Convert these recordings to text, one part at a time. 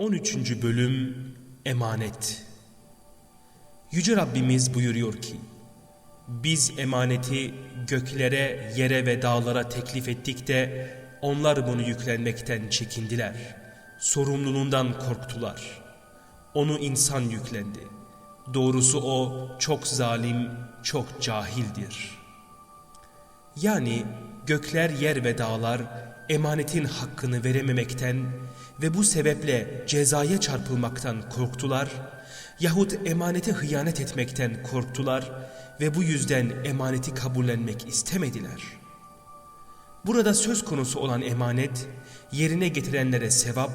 13. Bölüm Emanet Yüce Rabbimiz buyuruyor ki, Biz emaneti göklere, yere ve dağlara teklif ettik de onlar bunu yüklenmekten çekindiler. Sorumluluğundan korktular. Onu insan yüklendi. Doğrusu o çok zalim, çok cahildir. Yani gökler, yer ve dağlar emanetin hakkını verememekten ve bu sebeple cezaya çarpılmaktan korktular yahut emanete hıyanet etmekten korktular ve bu yüzden emaneti kabullenmek istemediler. Burada söz konusu olan emanet, yerine getirenlere sevap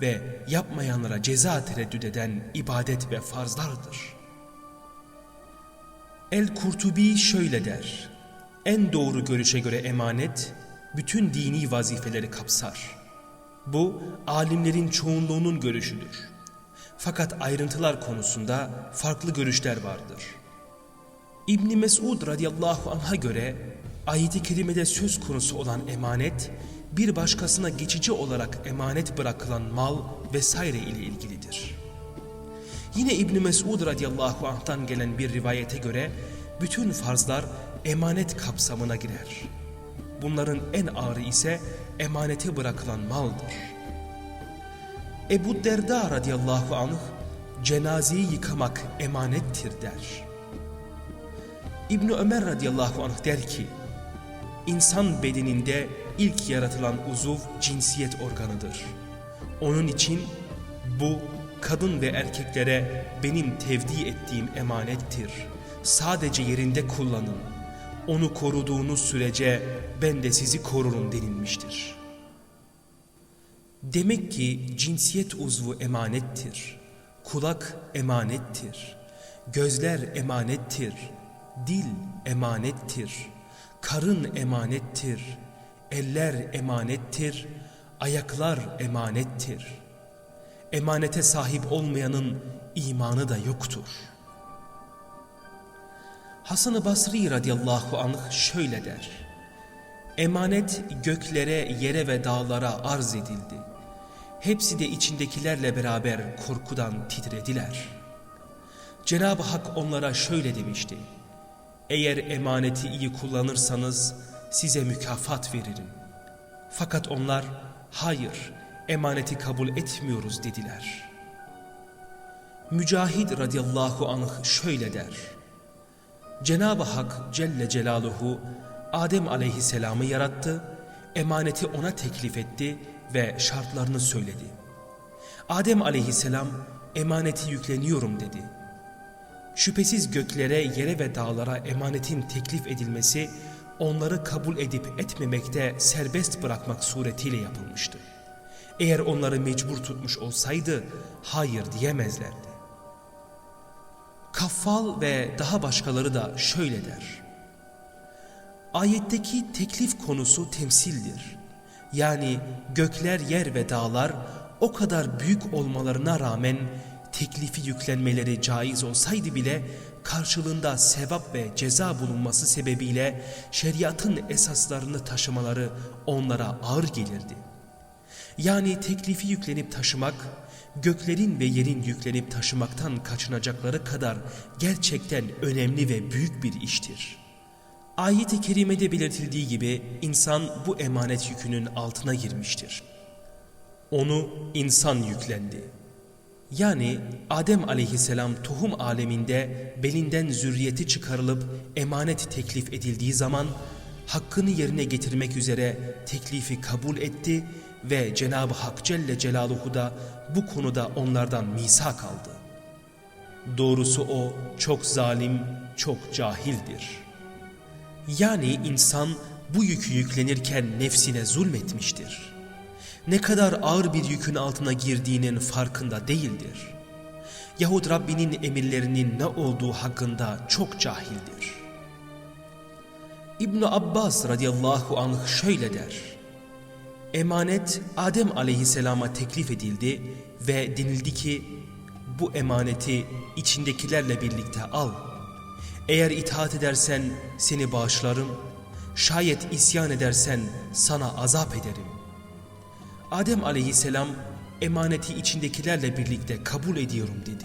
ve yapmayanlara ceza tereddüt eden ibadet ve farzlardır. El-Kurtubi şöyle der, en doğru görüşe göre emanet, bütün dini vazifeleri kapsar. Bu, alimlerin çoğunluğunun görüşüdür. Fakat ayrıntılar konusunda farklı görüşler vardır. İbni Mesud radıyallahu anh'a göre ayet-i kerimede söz konusu olan emanet, bir başkasına geçici olarak emanet bırakılan mal vesaire ile ilgilidir. Yine İbni Mesud radıyallahu anh'tan gelen bir rivayete göre bütün farzlar emanet kapsamına girer. Bunların en ağırı ise emanete bırakılan maldır. Ebu Derda radıyallahu anh cenazeyi yıkamak emanettir der. İbni Ömer radıyallahu anh der ki, insan bedeninde ilk yaratılan uzuv cinsiyet organıdır. Onun için bu kadın ve erkeklere benim tevdi ettiğim emanettir. Sadece yerinde kullanın. Onu koruduğunuz sürece ben de sizi korurum denilmiştir. Demek ki cinsiyet uzvu emanettir. Kulak emanettir. Gözler emanettir. Dil emanettir. Karın emanettir. Eller emanettir. Ayaklar emanettir. Emanete sahip olmayanın imanı da yoktur. Hasan-ı Basri radıyallahu anh şöyle der. Emanet göklere, yere ve dağlara arz edildi. Hepsi de içindekilerle beraber korkudan titrediler. Cenab-ı Hak onlara şöyle demişti. Eğer emaneti iyi kullanırsanız size mükafat veririm. Fakat onlar hayır emaneti kabul etmiyoruz dediler. Mücahid radıyallahu anh şöyle der. Cenab-ı Hak Celle Celaluhu Adem aleyhisselamı yarattı, emaneti ona teklif etti ve şartlarını söyledi. Adem aleyhisselam emaneti yükleniyorum dedi. Şüphesiz göklere, yere ve dağlara emanetin teklif edilmesi onları kabul edip etmemekte serbest bırakmak suretiyle yapılmıştı. Eğer onları mecbur tutmuş olsaydı hayır diyemezlerdi. Kaffal ve daha başkaları da şöyle der. Ayetteki teklif konusu temsildir. Yani gökler, yer ve dağlar o kadar büyük olmalarına rağmen teklifi yüklenmeleri caiz olsaydı bile karşılığında sevap ve ceza bulunması sebebiyle şeriatın esaslarını taşımaları onlara ağır gelirdi. Yani teklifi yüklenip taşımak, göklerin ve yerin yüklenip taşımaktan kaçınacakları kadar gerçekten önemli ve büyük bir iştir. Ayet-i kerimede belirtildiği gibi insan bu emanet yükünün altına girmiştir. Onu insan yüklendi. Yani Adem aleyhisselam tohum aleminde belinden zürriyeti çıkarılıp emanet teklif edildiği zaman hakkını yerine getirmek üzere teklifi kabul etti ve Cenab-ı Hak Celle Celaluhu da bu konuda onlardan misak aldı. Doğrusu o çok zalim, çok cahildir. Yani insan bu yükü yüklenirken nefsine zulmetmiştir. Ne kadar ağır bir yükün altına girdiğinin farkında değildir. Yahut Rabbinin emirlerinin ne olduğu hakkında çok cahildir. İbn Abbas radıyallahu anh şöyle der. Emanet Adem aleyhisselama teklif edildi ve denildi ki bu emaneti içindekilerle birlikte al. Eğer itaat edersen seni bağışlarım, şayet isyan edersen sana azap ederim. Adem aleyhisselam emaneti içindekilerle birlikte kabul ediyorum dedi.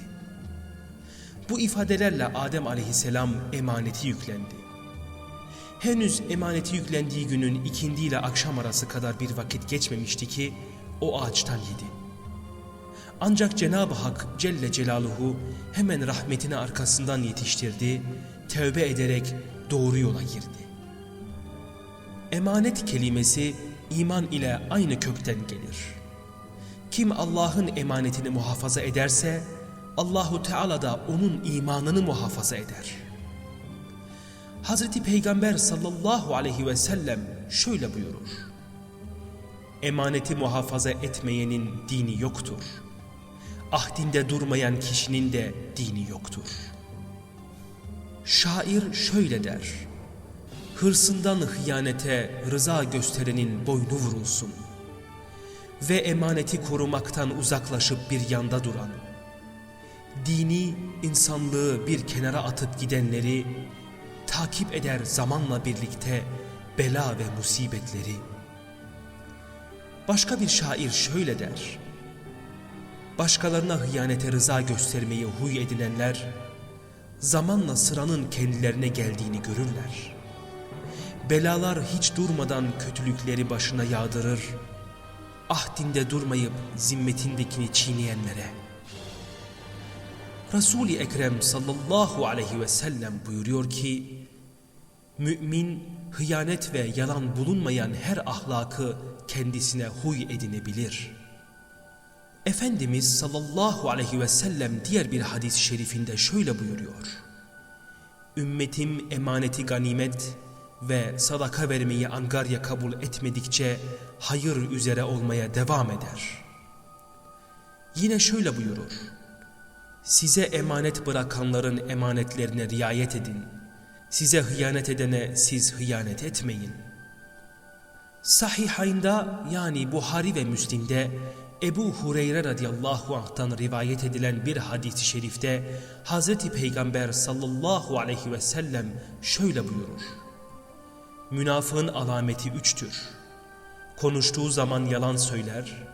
Bu ifadelerle Adem aleyhisselam emaneti yüklendi. Henüz emaneti yüklendiği günün ikindi ile akşam arası kadar bir vakit geçmemişti ki o ağaçtan yedi. Ancak Cenab-ı Hak Celle Celaluhu hemen rahmetini arkasından yetiştirdi, tövbe ederek doğru yola girdi. Emanet kelimesi iman ile aynı kökten gelir. Kim Allah'ın emanetini muhafaza ederse Allahu Teala da onun imanını muhafaza eder. Hazreti Peygamber sallallahu aleyhi ve sellem şöyle buyurur. Emaneti muhafaza etmeyenin dini yoktur. Ahdinde durmayan kişinin de dini yoktur. Şair şöyle der. Hırsından hıyanete rıza gösterenin boynu vurulsun. Ve emaneti korumaktan uzaklaşıp bir yanda duran, dini, insanlığı bir kenara atıp gidenleri takip eder zamanla birlikte bela ve musibetleri. Başka bir şair şöyle der. Başkalarına hıyanete rıza göstermeyi huy edinenler, zamanla sıranın kendilerine geldiğini görürler. Belalar hiç durmadan kötülükleri başına yağdırır, ahdinde durmayıp zimmetindekini çiğneyenlere. Resul-i Ekrem sallallahu aleyhi ve sellem buyuruyor ki, Mümin, hıyanet ve yalan bulunmayan her ahlakı kendisine huy edinebilir. Efendimiz sallallahu aleyhi ve sellem diğer bir hadis-i şerifinde şöyle buyuruyor. Ümmetim emaneti ganimet ve sadaka vermeyi angarya kabul etmedikçe hayır üzere olmaya devam eder. Yine şöyle buyurur. Size emanet bırakanların emanetlerine riayet edin. Size hıyanet edene siz hıyanet etmeyin. Sahihaynda yani Buhari ve Müslim'de Ebu Hureyre radıyallahu anh'tan rivayet edilen bir hadis-i şerifte Hazreti Peygamber sallallahu aleyhi ve sellem şöyle buyurur. Münafığın alameti üçtür. Konuştuğu zaman yalan söyler,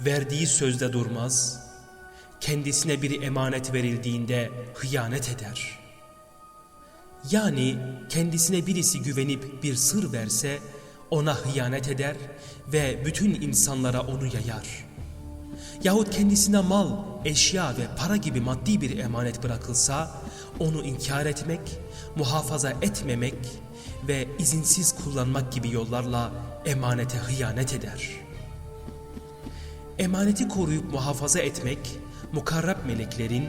verdiği sözde durmaz, kendisine bir emanet verildiğinde hıyanet eder. Yani kendisine birisi güvenip bir sır verse ona hıyanet eder ve bütün insanlara onu yayar. Yahut kendisine mal, eşya ve para gibi maddi bir emanet bırakılsa onu inkar etmek, muhafaza etmemek ve izinsiz kullanmak gibi yollarla emanete hıyanet eder. Emaneti koruyup muhafaza etmek, mukarrab meleklerin,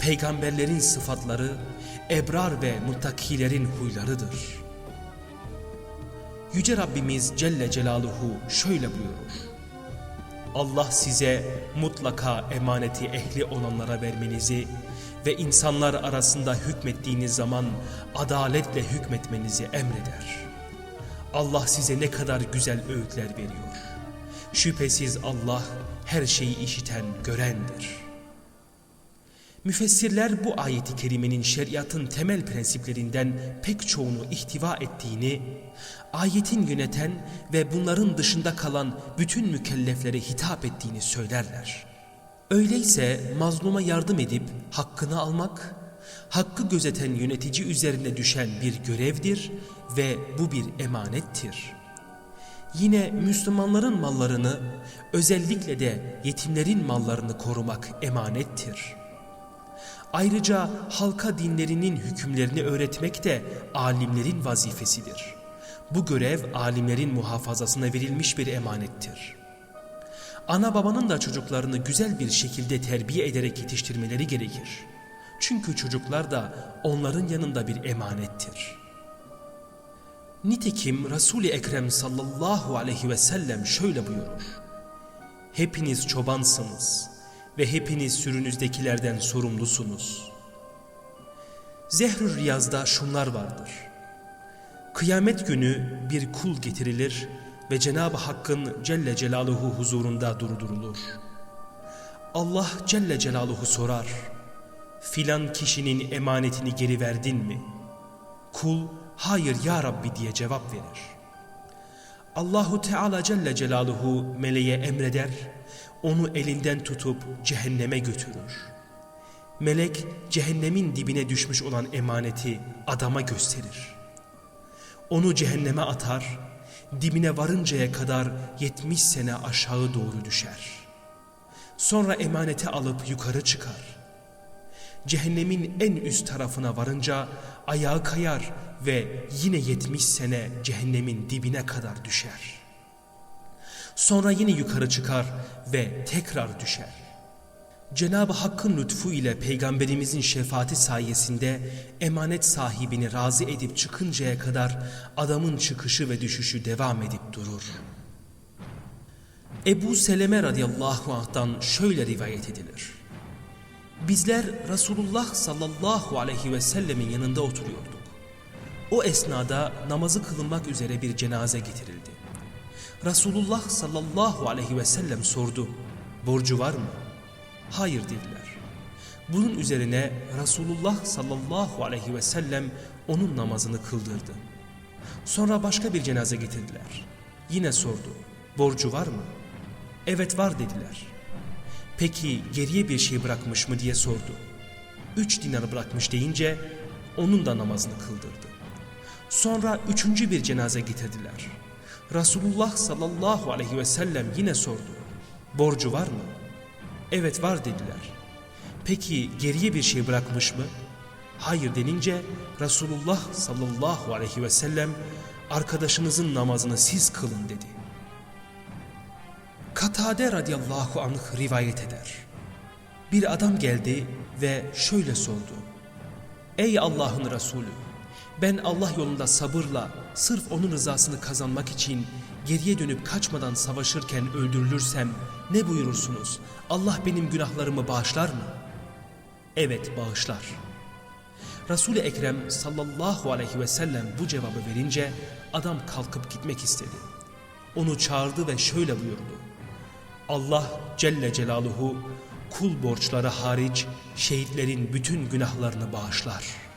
peygamberlerin sıfatları, ebrar ve muttakilerin huylarıdır. Yüce Rabbimiz Celle Celaluhu şöyle buyurur. Allah size mutlaka emaneti ehli olanlara vermenizi ve insanlar arasında hükmettiğiniz zaman adaletle hükmetmenizi emreder. Allah size ne kadar güzel öğütler veriyor. Şüphesiz Allah her şeyi işiten, görendir.'' Müfessirler bu ayeti kerimenin şeriatın temel prensiplerinden pek çoğunu ihtiva ettiğini, ayetin yöneten ve bunların dışında kalan bütün mükelleflere hitap ettiğini söylerler. Öyleyse mazluma yardım edip hakkını almak, hakkı gözeten yönetici üzerine düşen bir görevdir ve bu bir emanettir. Yine Müslümanların mallarını, özellikle de yetimlerin mallarını korumak emanettir.'' Ayrıca halka dinlerinin hükümlerini öğretmek de alimlerin vazifesidir. Bu görev alimlerin muhafazasına verilmiş bir emanettir. Ana babanın da çocuklarını güzel bir şekilde terbiye ederek yetiştirmeleri gerekir. Çünkü çocuklar da onların yanında bir emanettir. Nitekim Resul-i Ekrem sallallahu aleyhi ve sellem şöyle buyurur. Hepiniz çobansınız ve hepiniz sürünüzdekilerden sorumlusunuz. Zehrü Riyaz'da şunlar vardır. Kıyamet günü bir kul getirilir ve Cenab-ı Hakk'ın Celle Celaluhu huzurunda durdurulur. Allah Celle Celaluhu sorar, filan kişinin emanetini geri verdin mi? Kul, hayır ya Rabbi diye cevap verir. Allahu Teala Celle Celaluhu meleğe emreder, onu elinden tutup cehenneme götürür. Melek cehennemin dibine düşmüş olan emaneti adama gösterir. Onu cehenneme atar, dibine varıncaya kadar 70 sene aşağı doğru düşer. Sonra emaneti alıp yukarı çıkar. Cehennemin en üst tarafına varınca ayağı kayar ve yine 70 sene cehennemin dibine kadar düşer. Sonra yine yukarı çıkar ve tekrar düşer. Cenab-ı Hakk'ın lütfu ile Peygamberimizin şefaati sayesinde emanet sahibini razı edip çıkıncaya kadar adamın çıkışı ve düşüşü devam edip durur. Ebu Seleme radıyallahu anh'tan şöyle rivayet edilir. Bizler Resulullah sallallahu aleyhi ve sellemin yanında oturuyorduk. O esnada namazı kılınmak üzere bir cenaze getirildi. Resulullah sallallahu aleyhi ve sellem sordu. Borcu var mı? Hayır dediler. Bunun üzerine Resulullah sallallahu aleyhi ve sellem onun namazını kıldırdı. Sonra başka bir cenaze getirdiler. Yine sordu. Borcu var mı? Evet var dediler. Peki geriye bir şey bırakmış mı diye sordu. Üç dinar bırakmış deyince onun da namazını kıldırdı. Sonra üçüncü bir cenaze getirdiler. Resulullah sallallahu aleyhi ve sellem yine sordu. Borcu var mı? Evet var dediler. Peki geriye bir şey bırakmış mı? Hayır denince Resulullah sallallahu aleyhi ve sellem arkadaşınızın namazını siz kılın dedi. Katade radıyallahu anh rivayet eder. Bir adam geldi ve şöyle sordu. Ey Allah'ın Resulü! Ben Allah yolunda sabırla sırf onun rızasını kazanmak için geriye dönüp kaçmadan savaşırken öldürülürsem ne buyurursunuz? Allah benim günahlarımı bağışlar mı? Evet bağışlar. Resul-i Ekrem sallallahu aleyhi ve sellem bu cevabı verince adam kalkıp gitmek istedi. Onu çağırdı ve şöyle buyurdu. Allah Celle Celaluhu kul borçları hariç şehitlerin bütün günahlarını bağışlar.''